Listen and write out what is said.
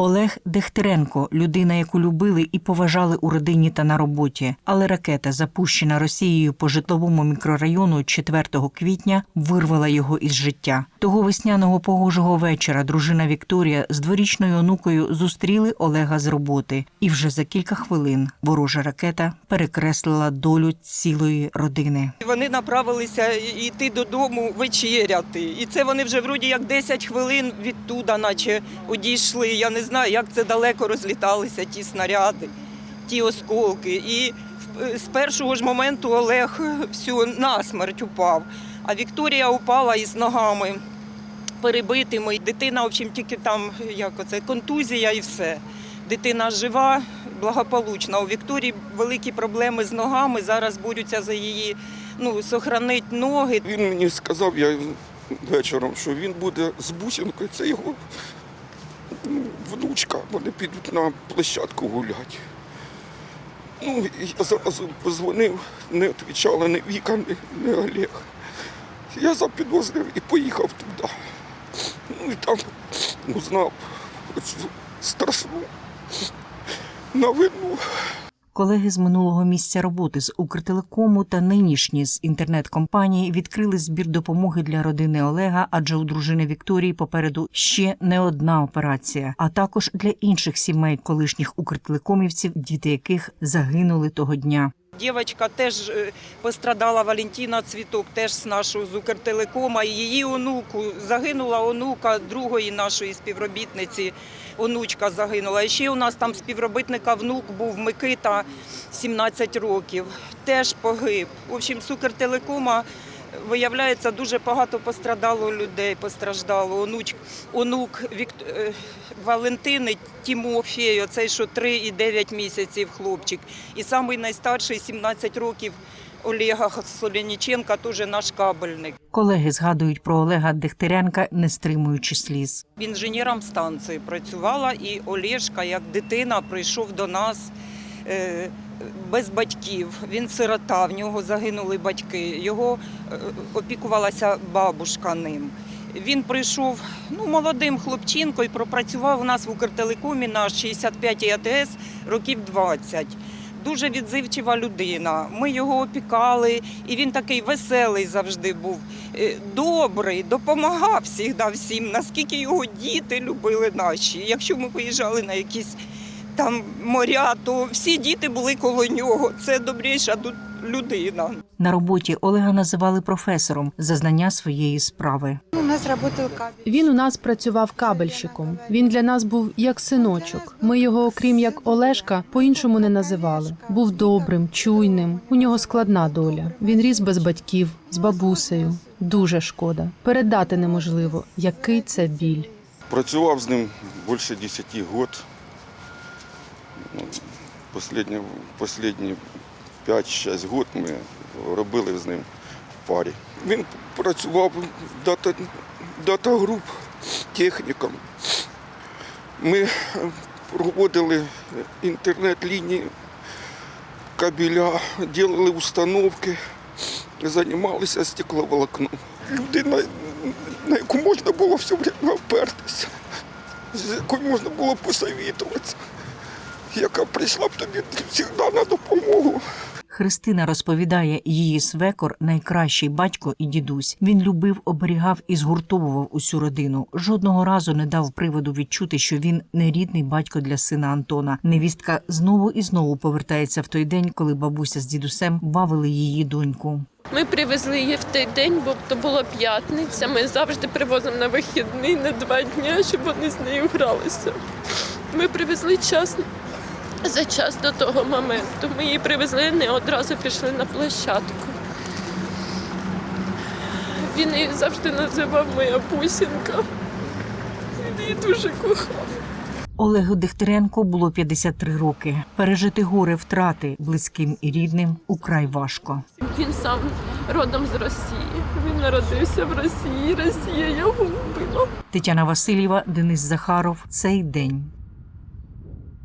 Олег Дехтеренко людина, яку любили і поважали у родині та на роботі. Але ракета, запущена Росією по житловому мікрорайону 4 квітня, вирвала його із життя. Того весняного погожого вечора дружина Вікторія з дворічною онукою зустріли Олега з роботи, і вже за кілька хвилин ворожа ракета перекреслила долю цілої родини. Вони направилися йти додому вечеряти. І це вони вже вроді як 10 хвилин відтуда, наче одійшли. Я не знаю, як це далеко розліталися ті снаряди, ті осколки. І з першого ж моменту Олег всю насмерть упав. А Вікторія упала із ногами перебитими. І Дитина, в общем, тільки там як оце, контузія і все. Дитина жива, благополучна. У Вікторії великі проблеми з ногами. Зараз борються за її ну, сохранить ноги. Він мені сказав я вечором, що він буде з бусинкою, це його ну, внучка. Вони підуть на площадку гуляти. Ну, я зразу позвонив, не відповідала ні Віка, ні, ні Олег. Я запідозрив і поїхав туди. Ну і там узнав страшну новину. Колеги з минулого місця роботи з Укртелекому та нинішні з інтернет-компанії відкрили збір допомоги для родини Олега, адже у дружини Вікторії попереду ще не одна операція, а також для інших сімей колишніх укртелекомівців, діти яких загинули того дня. Дівчинка теж е, пострадала Валентина Цвіток, теж з нашого з Укртелекома. Її онуку загинула онука другої нашої співробітниці. Онучка загинула. І ще у нас там співробітника внук був Микита, 17 років, теж погиб. В общем, з Укртелекома виявляється дуже багато пострадало людей. Постраждало онуч, онук Вік... е, Валентини Тімофєй, оцей що 3 і 9 місяців хлопчик. І самий найстарший 17 років Олега Соляніченка, теж наш кабельник. Колеги згадують про Олега Дехтеренка, не стримуючи сліз. Інженером станції працювала, і Олешка, як дитина, прийшов до нас без батьків. Він сирота, в нього загинули батьки. Його е, опікувалася бабушка ним. Він прийшов ну, молодим хлопчинкою, пропрацював у нас в Укртелекомі на 65 АТС років 20. Дуже відзивчива людина. Ми його опікали, і він такий веселий завжди був, е, добрий, допомагав завжди всім, наскільки його діти любили наші. Якщо ми виїжджали на якісь там моря, то всі діти були коло нього. Це добріша людина. На роботі Олега називали професором за знання своєї справи. У нас. Він у нас працював кабельщиком. Він для нас був як синочок. Ми його, окрім як Олешка, по-іншому не називали. Був добрим, чуйним. У нього складна доля. Він ріс без батьків, з бабусею. Дуже шкода. Передати неможливо, який це біль. Працював з ним більше 10 років. Последні, последні 5-6 років ми робили з ним в парі. Він працював в дата, дата-груп техніком. Ми проводили інтернет-лінії, кабеля, робили установки, займалися стекловолокном. Людина, на яку можна було все время опертися, з якою можна було посовітуватися, яка прийшла б тобі завжди на допомогу. Христина розповідає, її свекор найкращий батько і дідусь. Він любив, оберігав і згуртовував усю родину. Жодного разу не дав приводу відчути, що він не рідний батько для сина Антона. Невістка знову і знову повертається в той день, коли бабуся з дідусем бавили її доньку. Ми привезли її в той день, бо то була п'ятниця. Ми завжди привозимо на вихідний на два дні, щоб вони з нею гралися. Ми привезли час за час до того моменту. Ми її привезли, не одразу пішли на площадку. Він її завжди називав моя бусінка. Він її дуже кохав. Олегу Дехтеренко було 53 роки. Пережити горе втрати близьким і рідним украй важко. Він сам родом з Росії. Він народився в Росії. Росія його вбила. Тетяна Васильєва, Денис Захаров. Цей день.